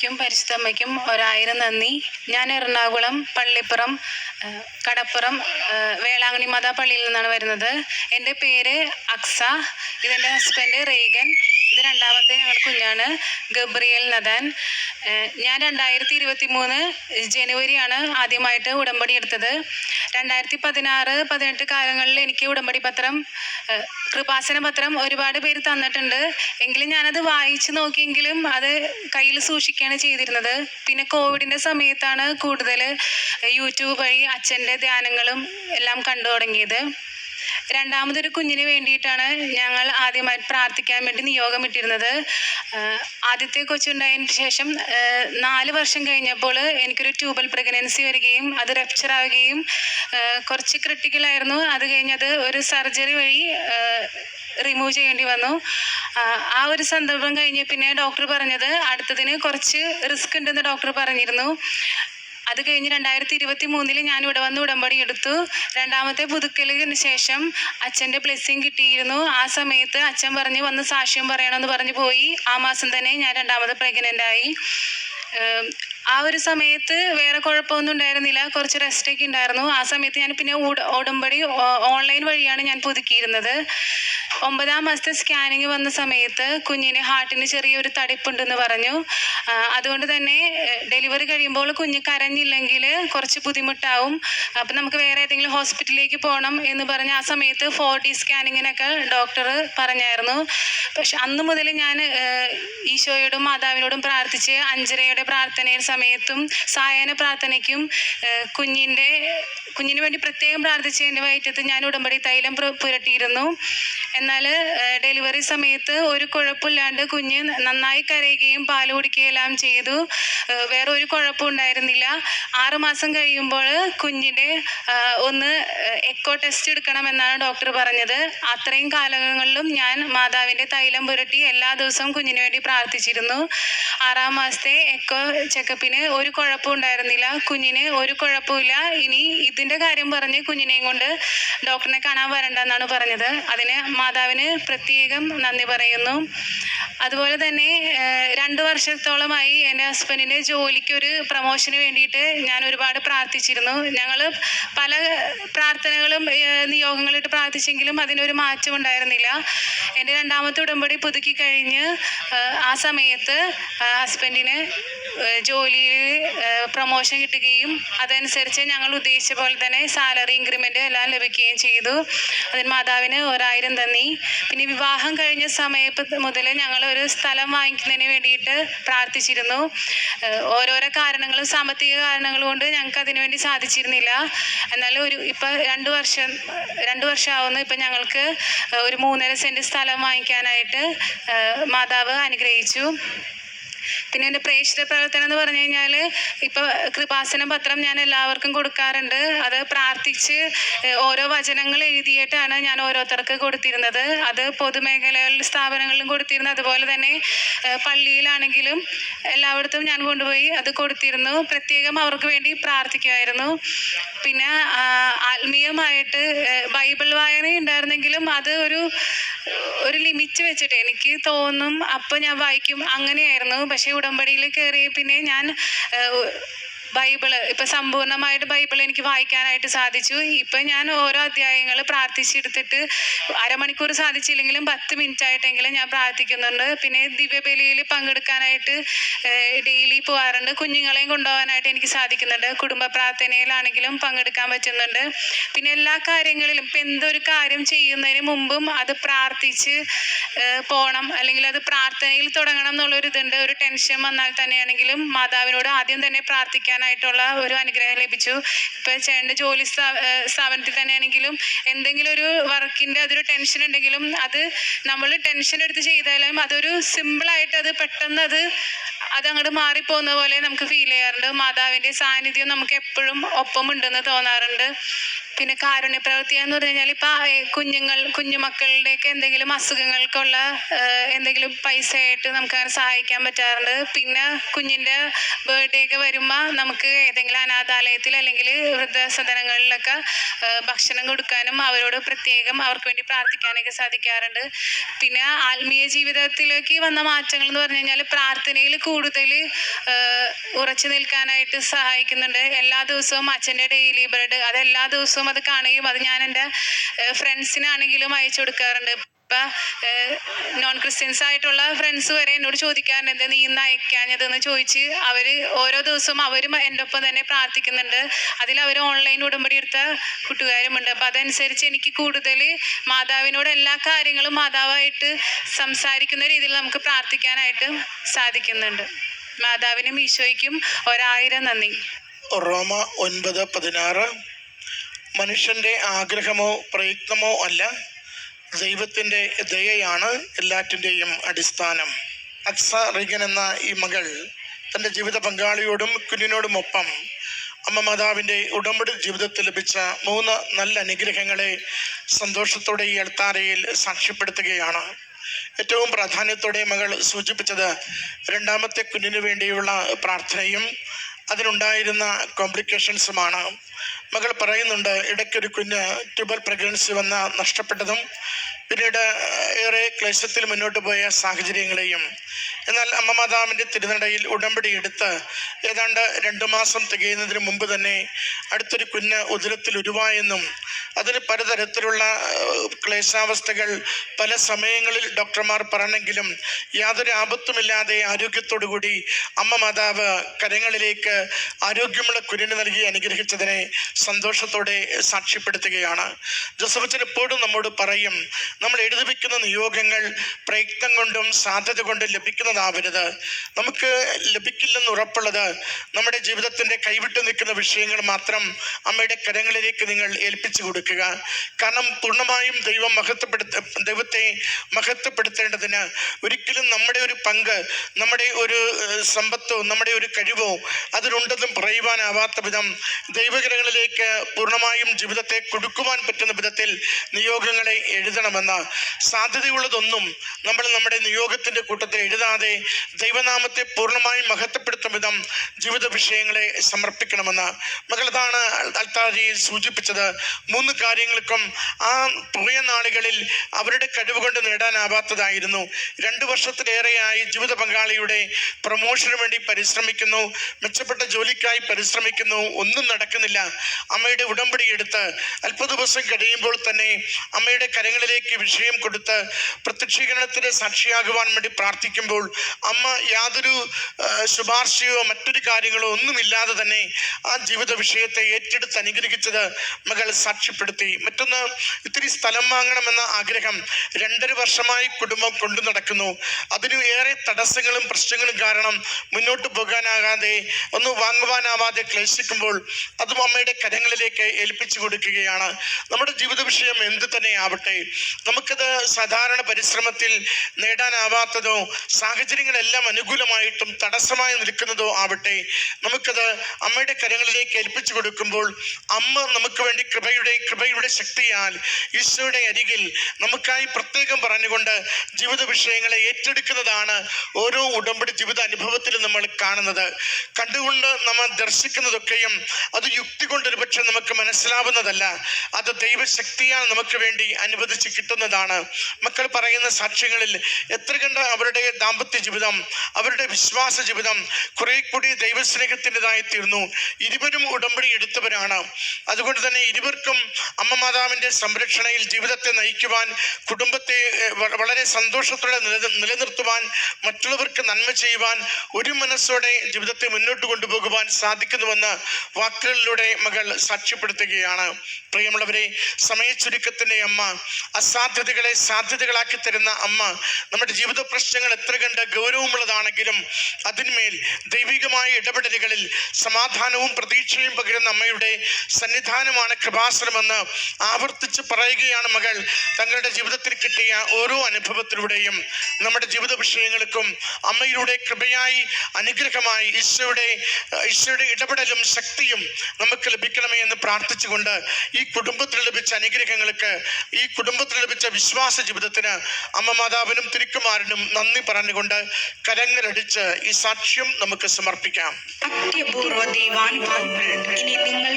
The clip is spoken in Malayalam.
മാതാവിക്കും പരിശുദ്ധമ്മയ്ക്കും ഒരായിരം നന്ദി. ഞാൻ എറണാകുളം പള്ളിപ്പുറം കടപ്പുറം വേളാങ്ങണി മാതാ പള്ളിയിൽ നിന്നാണ് വരുന്നത്. എന്റെ പേര് അക്സ. ഇതെന്റെ ഹസ്ബൻഡ് റേഗൻ. ഇത് രണ്ടാമത്തെ ഞങ്ങളുടെ കുഞ്ഞാണ് ഗബ്രിയൽ നദാൻ. ഞാൻ രണ്ടായിരത്തി ഇരുപത്തി മൂന്ന് ജനുവരിയാണ് ആദ്യമായിട്ട് ഉടമ്പടി എടുത്തത്. രണ്ടായിരത്തി പതിനാറ് പതിനെട്ട് കാലങ്ങളിൽ എനിക്ക് ഉടമ്പടി പത്രം കൃപാസന പത്രം ഒരുപാട് പേര് തന്നിട്ടുണ്ട്. എങ്കിലും ഞാനത് വായിച്ചു നോക്കിയെങ്കിലും അത് കയ്യിൽ സൂക്ഷിക്കുകയാണ് ചെയ്തിരുന്നത്. പിന്നെ കോവിഡിന്റെ സമയത്താണ് കൂടുതൽ യൂട്യൂബ് വഴി അച്ഛന്റെ ധ്യാനങ്ങളും എല്ലാം കണ്ടു തുടങ്ങിയത്. രണ്ടാമതൊരു കുഞ്ഞിന് വേണ്ടിയിട്ടാണ് ഞങ്ങൾ ആദ്യമായി പ്രാർത്ഥിക്കാൻ വേണ്ടി നിയോഗം ഇട്ടിരുന്നത്. ആദ്യത്തെ കൊച്ചുണ്ടായതിന് ശേഷം നാല് വർഷം കഴിഞ്ഞപ്പോൾ എനിക്കൊരു ട്യൂബൽ പ്രഗ്നൻസി വരികയും അത് റപ്ചർ ആവുകയും കുറച്ച് ക്രിട്ടിക്കലായിരുന്നു അത് കഴിഞ്ഞത് ഒരു സർജറി വഴി റിമൂവ് ചെയ്യേണ്ടി വന്നു. ആ ഒരു സന്ദർഭം കഴിഞ്ഞ് പിന്നെ ഡോക്ടർ പറഞ്ഞത് അടുത്തതിന് കുറച്ച് റിസ്ക് ഉണ്ടെന്ന് ഡോക്ടർ പറഞ്ഞിരുന്നു. അത് കഴിഞ്ഞ് രണ്ടായിരത്തി ഇരുപത്തി മൂന്നിൽ ഞാൻ ഇവിടെ വന്ന് ഉടമ്പടി എടുത്തു. രണ്ടാമത്തെ പുതുക്കലിന് ശേഷം അച്ഛന്റെ ബ്ലെസ്സിങ് കിട്ടിയിരുന്നു. ആ സമയത്ത് അച്ഛൻ പറഞ്ഞ് വന്ന് സാക്ഷ്യം പറയണമെന്ന് പറഞ്ഞു പോയി. ആ മാസം തന്നെ ഞാൻ രണ്ടാമത് പ്രഗ്നന്റ് ആയി. ആ ഒരു സമയത്ത് വേറെ കുഴപ്പമൊന്നും ഉണ്ടായിരുന്നില്ല. കുറച്ച് റെസ്റ്റ് ഒക്കെ ഉണ്ടായിരുന്നു. ആ സമയത്ത് ഞാൻ പിന്നെ ഉട- ഉടമ്പടി ഓൺലൈൻ വഴിയാണ് ഞാൻ പുതുക്കിയിരുന്നത്. ഒമ്പതാം മാസത്തെ സ്കാനിങ് വന്ന സമയത്ത് കുഞ്ഞിന് ഹാർട്ടിന് ചെറിയൊരു തടിപ്പുണ്ടെന്ന് പറഞ്ഞു. അതുകൊണ്ട് തന്നെ ഡെലിവറി കഴിയുമ്പോൾ കുഞ്ഞ് കരഞ്ഞില്ലെങ്കിൽ കുറച്ച് ബുദ്ധിമുട്ടാവും. അപ്പം നമുക്ക് വേറെ ഏതെങ്കിലും ഹോസ്പിറ്റലിലേക്ക് പോകണം എന്ന് പറഞ്ഞ് ആ സമയത്ത് ഫോർ ഡി സ്കാനിങ്ങിനൊക്കെ ഡോക്ടർ പറഞ്ഞായിരുന്നു. പക്ഷെ അന്ന് മുതൽ ഞാൻ ഈശോയോടും മാതാവിനോടും പ്രാർത്ഥിച്ച് അഞ്ചരയുടെ പ്രാർത്ഥനയുടെ സമയത്തും സായാഹ്ന പ്രാർത്ഥനയ്ക്കും കുഞ്ഞിന്റെ കുഞ്ഞിന് വേണ്ടി പ്രത്യേകം പ്രാർത്ഥിച്ച് എന്റെ വയറ്റത്ത് ഞാൻ ഉടമ്പടി തൈലം പുരട്ടിയിരുന്നു. എന്നാൽ ഡെലിവറി സമയത്ത് ഒരു കുഴപ്പമില്ലാണ്ട് കുഞ്ഞ് നന്നായി കരയുകയും പാൽ കുടിക്കുകയെല്ലാം ചെയ്തു. വേറെ ഒരു കുഴപ്പം ഉണ്ടായിരുന്നില്ല. ആറുമാസം കഴിയുമ്പോൾ കുഞ്ഞിന്റെ ഒന്ന് എക്കോ ടെസ്റ്റ് എടുക്കണമെന്നാണ് ഡോക്ടർ പറഞ്ഞത്. അത്രയും കാലങ്ങളിലും ഞാൻ മാതാവിന്റെ തൈലം പുരട്ടി എല്ലാ ദിവസവും കുഞ്ഞിന് വേണ്ടി പ്രാർത്ഥിച്ചിരുന്നു. ആറാം മാസത്തെ എക്കോ ചെക്കപ്പിന് ഒരു കുഴപ്പവും ഉണ്ടായിരുന്നില്ല. കുഞ്ഞിന് ഒരു കുഴപ്പമില്ല ഇനി ഇതിന്റെ കാര്യം പറഞ്ഞ് കുഞ്ഞിനെയും കൊണ്ട് ഡോക്ടറിനെ കാണാൻ വരണ്ടെന്നാണ് പറഞ്ഞത്. അതിന് മാതാവിന് പ്രത്യേകം നന്ദി പറയുന്നു. അതുപോലെ തന്നെ രണ്ടു വർഷത്തോളമായി എന്റെ ഹസ്ബൻഡിന്റെ ജോലിക്കൊരു പ്രൊമോഷന് വേണ്ടിയിട്ട് ഞാൻ ഒരുപാട് പ്രാർത്ഥിച്ചിരുന്നു. ഞങ്ങൾ പല പ്രാർത്ഥനകളും നിയോഗങ്ങളിട്ട് പ്രാർത്ഥിച്ചെങ്കിലും അതിനൊരു മാറ്റം ഉണ്ടായിരുന്നില്ല. എന്റെ രണ്ടാമത്തെ ഉടമ്പടി പുതുക്കി കഴിഞ്ഞ് ആ സമയത്ത് ഹസ്ബൻഡിന് ജോലിയിൽ പ്രൊമോഷൻ കിട്ടുകയും അതനുസരിച്ച് ഞങ്ങൾ ഉദ്ദേശിച്ച പോലെ തന്നെ സാലറി ഇൻക്രിമെന്റ് എല്ലാം ലഭിക്കുകയും ചെയ്തു. അതിന് മാതാവിന് ഒരായിരം തന്നി. പിന്നെ വിവാഹം കഴിഞ്ഞ സമയത്ത് മുതൽ ഞങ്ങൾ ഒരു സ്ഥലം വാങ്ങിക്കുന്നതിന് വേണ്ടിയിട്ട് പ്രാർത്ഥിച്ചിരുന്നു. ഓരോരോ കാരണങ്ങളും സാമ്പത്തിക കാരണങ്ങൾ കൊണ്ട് ഞങ്ങൾക്ക് അതിനു വേണ്ടി സാധിച്ചിരുന്നില്ല. എന്നാൽ ഒരു ഇപ്പം രണ്ട് വർഷം രണ്ട് വർഷമാവുന്നു ഇപ്പം ഞങ്ങൾക്ക് ഒരു മൂന്നര സെന്റ് സ്ഥലം വാങ്ങിക്കാനായിട്ട് മാതാവ് അനുഗ്രഹിച്ചു. പിന്നെ എന്റെ പ്രേക്ഷിത പ്രവർത്തനം എന്ന് പറഞ്ഞു കഴിഞ്ഞാൽ ഇപ്പോൾ കൃപാസന പത്രം ഞാൻ എല്ലാവർക്കും കൊടുക്കാറുണ്ട്. അത് പ്രാർത്ഥിച്ച് ഓരോ വചനങ്ങൾ എഴുതിയിട്ടാണ് ഞാൻ ഓരോരുത്തർക്ക് കൊടുത്തിരുന്നത്. അത് പൊതുമേഖലകളിൽ സ്ഥാപനങ്ങളിലും കൊടുത്തിരുന്നു. അതുപോലെ തന്നെ പള്ളിയിലാണെങ്കിലും എല്ലായിടത്തും ഞാൻ കൊണ്ടുപോയി അത് കൊടുത്തിരുന്നു. പ്രത്യേകം അവർക്ക് വേണ്ടി പ്രാർത്ഥിക്കുമായിരുന്നു. പിന്നെ ആത്മീയമായിട്ട് ബൈബിൾ വായന ഉണ്ടായിരുന്നെങ്കിലും അത് ഒരു ഒരു ലിമിറ്റ് വെച്ചിട്ട് എനിക്ക് തോന്നും അപ്പോൾ ഞാൻ വായിക്കും. അങ്ങനെയായിരുന്നു. പക്ഷേ ഉടമ്പടിയിൽ കയറിയ പിന്നെ ഞാൻ ബൈബിൾ. ഇപ്പൊ സമ്പൂർണമായിട്ട് ബൈബിൾ എനിക്ക് വായിക്കാനായിട്ട് സാധിച്ചു. ഇപ്പൊ ഞാൻ ഓരോ അധ്യായങ്ങൾ പ്രാർത്ഥിച്ചെടുത്തിട്ട് അരമണിക്കൂർ സാധിച്ചില്ലെങ്കിലും പത്ത് മിനിറ്റ് ആയിട്ടെങ്കിലും ഞാൻ പ്രാർത്ഥിക്കുന്നുണ്ട്. പിന്നെ ദിവ്യബലിയിൽ പങ്കെടുക്കാനായിട്ട് ഡെയിലി പോകാറുണ്ട് കുഞ്ഞുങ്ങളെയും കൊണ്ടുപോകാനായിട്ട് എനിക്ക് സാധിക്കുന്നുണ്ട്. കുടുംബ പ്രാർത്ഥനയിലാണെങ്കിലും പങ്കെടുക്കാൻ പറ്റുന്നുണ്ട്. പിന്നെ എല്ലാ കാര്യങ്ങളിലും ഇപ്പം എന്തൊരു കാര്യം ചെയ്യുന്നതിന് മുമ്പും അത് പ്രാർത്ഥിച്ച് പോണം. അല്ലെങ്കിൽ അത് പ്രാർത്ഥനയിൽ തുടങ്ങണം എന്നുള്ളൊരു ഇതുണ്ട് ഒരു ടെൻഷൻ വന്നാൽ തന്നെയാണെങ്കിലും മാതാവിനോട് ആദ്യം തന്നെ പ്രാർത്ഥിക്കാനായിട്ടുള്ള ഒരു അനുഗ്രഹം ലഭിച്ചു. ഇപ്പൊ ചേട്ടന്റെ ജോലി സ്ഥാപനത്തിൽ തന്നെയാണെങ്കിലും എന്തെങ്കിലും ഒരു വർക്കിന്റെ അതൊരു ടെൻഷൻ ഉണ്ടെങ്കിലും അത് നമ്മൾ ടെൻഷൻ എടുത്ത് ചെയ്താലും അതൊരു സിമ്പിൾ ആയിട്ട് അത് പെട്ടെന്ന് അത് അത് അങ്ങോട്ട് മാറിപ്പോകുന്ന പോലെ നമുക്ക് ഫീൽ ചെയ്യാറുണ്ട്. മാതാവിന്റെ സാന്നിധ്യം നമുക്ക് എപ്പോഴും ഒപ്പം ഉണ്ടെന്ന് തോന്നാറുണ്ട്. പിന്നെ കാരുണ്യ പ്രവൃത്തി എന്ന് പറഞ്ഞു കഴിഞ്ഞാൽ ഇപ്പൊ കുഞ്ഞുങ്ങൾ കുഞ്ഞുമക്കളുടെയൊക്കെ എന്തെങ്കിലും അസുഖങ്ങൾക്കുള്ള എന്തെങ്കിലും പൈസ ആയിട്ട് നമുക്ക് അങ്ങനെ സഹായിക്കാൻ പറ്റാറുണ്ട്. പിന്നെ കുഞ്ഞിന്റെ ബർത്ത്ഡേ ഒക്കെ വരുമ്പോൾ നമുക്ക് ഏതെങ്കിലും അനാഥാലയത്തിൽ അല്ലെങ്കിൽ വൃദ്ധസദനങ്ങളിലൊക്കെ ഭക്ഷണം കൊടുക്കാനും അവരോട് പ്രത്യേകം അവർക്ക് വേണ്ടി പ്രാർത്ഥിക്കാനൊക്കെ സാധിക്കാറുണ്ട്. പിന്നെ ആത്മീയ ജീവിതത്തിലേക്ക് വന്ന മാറ്റങ്ങൾ എന്ന് പറഞ്ഞു കഴിഞ്ഞാൽ പ്രാർത്ഥനയിൽ കൂടുതൽ ഉറച്ചു നിൽക്കാനായിട്ട് സഹായിക്കുന്നുണ്ട്. എല്ലാ ദിവസവും അച്ഛന്റെ ഡെയിലി ബ്രെഡ് അത് എല്ലാ ദിവസവും അത് കാണുകയും അത് ഞാൻ എന്റെ ഫ്രണ്ട്സിനാണെങ്കിലും അയച്ചു കൊടുക്കാറുണ്ട്. ഇപ്പം നോൺ ക്രിസ്ത്യൻസ് ആയിട്ടുള്ള ഫ്രണ്ട്സ് വരെ എന്നോട് ചോദിക്കാറുണ്ട് എന്താ നീ ഇന്ന് അയക്കാഞ്ഞതെന്ന്? ചോദിച്ച് അവർ ഓരോ ദിവസവും അവരും എന്റെ ഒപ്പം തന്നെ പ്രാർത്ഥിക്കുന്നുണ്ട്. അതിൽ അവർ ഓൺലൈൻ ഉടമ്പടി എടുത്ത കൂട്ടുകാരുമുണ്ട്. അപ്പം അതനുസരിച്ച് എനിക്ക് കൂടുതൽ മാതാവിനോട് എല്ലാ കാര്യങ്ങളും മാതാവായിട്ട് സംസാരിക്കുന്ന രീതിയിൽ നമുക്ക് പ്രാർത്ഥിക്കാനായിട്ട് സാധിക്കുന്നുണ്ട്. മാതാവിനും ഈശോയ്ക്കും ഒരായിരം നന്ദി. റോമ ഒൻപത് പതിനാറ് മനുഷ്യന്റെ ആഗ്രഹമോ പ്രയത്നമോ അല്ല ദൈവത്തിന്റെ ദയയാണ് എല്ലാറ്റിന്റെയും അടിസ്ഥാനം. അക്സ റിഗൻ എന്ന ഈ മകൾ തന്റെ ജീവിത പങ്കാളിയോടും കുഞ്ഞിനോടുമൊപ്പം അമ്മ മാതാവിന്റെ ഉടമ്പടി ജീവിതത്തിൽ ലഭിച്ച മൂന്ന് നല്ല അനുഗ്രഹങ്ങളെ സന്തോഷത്തോടെ ഈ അൾത്താരയിൽ സാക്ഷ്യപ്പെടുത്തുകയാണ്. ഏറ്റവും പ്രാധാന്യത്തോടെ മകൾ സൂചിപ്പിച്ചത് രണ്ടാമത്തെ കുഞ്ഞിനു വേണ്ടിയുള്ള പ്രാർത്ഥനയും അതിനുണ്ടായിരുന്ന കോംപ്ലിക്കേഷൻസുമാണ്. മകൾ പറയുന്നുണ്ട് ഇടയ്ക്കൊരു കുഞ്ഞ് ട്യൂബൽ പ്രഗ്നൻസി വന്ന നഷ്ടപ്പെട്ടതും പിന്നീട് ഏറെ ക്ലേശത്തിൽ മുന്നോട്ട് പോയ സാഹചര്യങ്ങളെയും എന്നാൽ അമ്മമാതാവിന്റെ തിരുനടയിൽ ഉടമ്പടി എടുത്ത് ഏതാണ്ട് രണ്ടു മാസം തികയുന്നതിന് മുമ്പ് തന്നെ അടുത്തൊരു കുഞ്ഞ് ഉദരത്തിൽ ഉരുവായെന്നും അതിന് പലതരത്തിലുള്ള ക്ലേശാവസ്ഥകൾ പല സമയങ്ങളിൽ ഡോക്ടർമാർ പറഞ്ഞെങ്കിലും യാതൊരു ആപത്തുമില്ലാതെ ആരോഗ്യത്തോടുകൂടി അമ്മ മാതാവ് കരങ്ങളിലേക്ക് ആരോഗ്യമുള്ള കുഞ്ഞിന് നൽകി അനുഗ്രഹിച്ചതിനെ സന്തോഷത്തോടെ സാക്ഷ്യപ്പെടുത്തുകയാണ്. ജോസഫച്ചൻ എപ്പോഴും നമ്മോട് പറയും നമ്മൾ എഴുതി വയ്ക്കുന്ന നിയോഗങ്ങൾ പ്രയത്നം കൊണ്ടും സാധ്യത കൊണ്ടും ലഭിക്കുന്നതാവരുത്. നമുക്ക് ലഭിക്കില്ലെന്ന് ഉറപ്പുള്ളത് നമ്മുടെ ജീവിതത്തിന്റെ കൈവിട്ടു നിൽക്കുന്ന വിഷയങ്ങൾ മാത്രം അമ്മയുടെ കരങ്ങളിലേക്ക് നിങ്ങൾ ഏൽപ്പിച്ചു കൊടുക്കുക. കാരണം പൂർണമായും ദൈവം മഹത്വപ്പെടുത്ത ദൈവത്തെ മഹത്വപ്പെടുത്തേണ്ടതിന് ഒരിക്കലും നമ്മുടെ ഒരു പങ്ക് നമ്മുടെ ഒരു സമ്പത്തോ നമ്മുടെ ഒരു കഴിവോ അതിലുണ്ടെന്നും പറയുവാനാവാത്ത വിധം ദൈവകരങ്ങളിലേക്ക് പൂർണമായും ജീവിതത്തെ കൊടുക്കുവാൻ പറ്റുന്ന വിധത്തിൽ നിയോഗങ്ങളെ എഴുതണമെന്ന് സാധ്യതയുള്ളതൊന്നും നമ്മൾ നമ്മുടെ നിയോഗത്തിന്റെ കൂട്ടത്തിൽ എഴുതാതെ ദൈവനാമത്തെ പൂർണമായും മഹത്വപ്പെടുത്തും വിധം ജീവിത വിഷയങ്ങളെ സമർപ്പിക്കണമെന്ന് മകളതാണ് അൽത്താരിയിൽ സൂചിപ്പിച്ചത്. മൂന്ന് കാര്യങ്ങൾക്കും ആ പോയ നാളുകളിൽ അവരുടെ കഴിവ് കൊണ്ട് നേടാനാവാത്തതായിരുന്നു. രണ്ട് വർഷത്തിലേറെയായി ജീവിത പങ്കാളിയുടെ പ്രൊമോഷന് വേണ്ടി പരിശ്രമിക്കുന്നു. മെച്ചപ്പെട്ട ജോലിക്കായി പരിശ്രമിക്കുന്നു. ഒന്നും നടക്കുന്നില്ല. അമ്മയുടെ ഉടമ്പടി എടുത്ത് അല്പ ദിവസം കഴിയുമ്പോൾ തന്നെ അമ്മയുടെ കരങ്ങളിലേക്ക് വിഷയം കൊടുത്ത് പ്രത്യക്ഷീകരണത്തിന് സാക്ഷിയാകുവാൻ വേണ്ടി പ്രാർത്ഥിക്കുമ്പോൾ അമ്മ യാതൊരു ശുപാർശയോ മറ്റൊരു കാര്യങ്ങളോ ഒന്നുമില്ലാതെ തന്നെ ആ ജീവിത വിഷയത്തെ ഏറ്റെടുത്ത് അനുഗ്രഹിച്ചത് മകൾ സാക്ഷ്യപ്പെടുത്തി. മറ്റൊന്ന് ഇത്തിരി സ്ഥലം വാങ്ങണമെന്ന ആഗ്രഹം രണ്ടര വർഷമായി കുടുംബം കൊണ്ടു നടക്കുന്നു. അതിനു ഏറെ തടസ്സങ്ങളും പ്രശ്നങ്ങളും കാരണം മുന്നോട്ട് പോകാനാകാതെ ഒന്ന് വാങ്ങുവാനാവാതെ ക്ലേശിക്കുമ്പോൾ അതും അമ്മയുടെ കരങ്ങളിലേക്ക് ഏൽപ്പിച്ചു കൊടുക്കുകയാണ്. നമ്മുടെ ജീവിത വിഷയം എന്ത് തന്നെ ആവട്ടെ നമുക്കത് സാധാരണ പരിശ്രമത്തിൽ നേടാനാവാത്തതോ സാഹചര്യങ്ങളെല്ലാം അനുകൂലമായിട്ടും തടസ്സമായി നിൽക്കുന്നതോ ആവട്ടെ നമുക്കത് അമ്മയുടെ കരങ്ങളിലേക്ക് ഏൽപ്പിച്ചു കൊടുക്കുമ്പോൾ അമ്മ നമുക്ക് വേണ്ടി കൃപയുടെ കൃപയുടെ ശക്തിയാൽ ഈശോയുടെ അരികിൽ നമുക്കായി പ്രത്യേകം പറഞ്ഞുകൊണ്ട് ജീവിത വിഷയങ്ങളെ ഏറ്റെടുക്കുന്നതാണ് ഓരോ ഉടമ്പടി ജീവിത അനുഭവത്തിലും നമ്മൾ കാണുന്നത്. കണ്ടുകൊണ്ട് നമ്മൾ ദർശിക്കുന്നതൊക്കെയും അത് യുക്തി കൊണ്ട് ഒരുപക്ഷെ നമുക്ക് മനസ്സിലാവുന്നതല്ല. അത് ദൈവശക്തിയാൽ നമുക്ക് വേണ്ടി അനുവദിച്ച് കിട്ടുന്നതാണ്. മക്കൾ പറയുന്ന സാക്ഷ്യങ്ങളിൽ എത്ര കണ്ട അവരുടെ ദാമ്പത്യ ജീവിതം അവരുടെ വിശ്വാസ ജീവിതം കുറെ കൂടി ദൈവസ്നേഹത്തിന്റെതായി തീർന്നു. ഇരുവരും ഉടമ്പടി എടുത്തവരാണ്. അതുകൊണ്ട് തന്നെ ഇരുവർക്കും അമ്മ മാതാവിന്റെ സംരക്ഷണയിൽ ജീവിതത്തെ നയിക്കുവാൻ കുടുംബത്തെ വളരെ സന്തോഷത്തോടെ നില- നിലനിർത്തുവാൻ മറ്റുള്ളവർക്ക് നന്മ ചെയ്യുവാൻ ഒരു മനസ്സോടെ ജീവിതത്തെ മുന്നോട്ട് കൊണ്ടുപോകുവാൻ സാധിക്കുന്നുവെന്ന് വാക്കുകളിലൂടെ മകൾ സാക്ഷ്യപ്പെടുത്തുകയാണ്. പ്രിയമുള്ളവരെ സമയച്ചുരുക്കത്തിന്റെ അമ്മ അസാ അസാധ്യതകളെ സാധ്യതകളാക്കി തരുന്ന അമ്മ നമ്മുടെ ജീവിത പ്രശ്നങ്ങൾ എത്ര കണ്ട് ഗൗരവമുള്ളതാണെങ്കിലും അതിന്മേൽ ദൈവികമായ ഇടപെടലുകളിൽ സമാധാനവും പ്രതീക്ഷയും പകരുന്ന അമ്മയുടെ സന്നിധാനമാണ് കൃപാസനമെന്ന് ആവർത്തിച്ച് പറയുകയാണ് മകൾ. തങ്ങളുടെ ജീവിതത്തിൽ കിട്ടിയ ഓരോ അനുഭവത്തിലൂടെയും നമ്മുടെ ജീവിത വിഷയങ്ങൾക്കും അമ്മയിലൂടെ കൃപയായി അനുഗ്രഹമായി ഈശോയുടെ ഈശോയുടെ ഇടപെടലും ശക്തിയും നമുക്ക് ലഭിക്കണമേ എന്ന് പ്രാർത്ഥിച്ചുകൊണ്ട് ഈ കുടുംബത്തിൽ ലഭിച്ച അനുഗ്രഹങ്ങൾക്ക് ഈ കുടുംബത്തിൽ ലഭിച്ച വിശ്വാസ ജീവിതത്തിന് അമ്മ മാതാവിനും തിരുക്കുമാരനും നന്ദി പറഞ്ഞുകൊണ്ട് കരങ്ങളടിച്ച് ഈ സാക്ഷ്യം നമുക്ക് സമർപ്പിക്കാം. സത്യപൂർവ ദൈവാനുഭവങ്ങൾ. ഇനി നിങ്ങൾ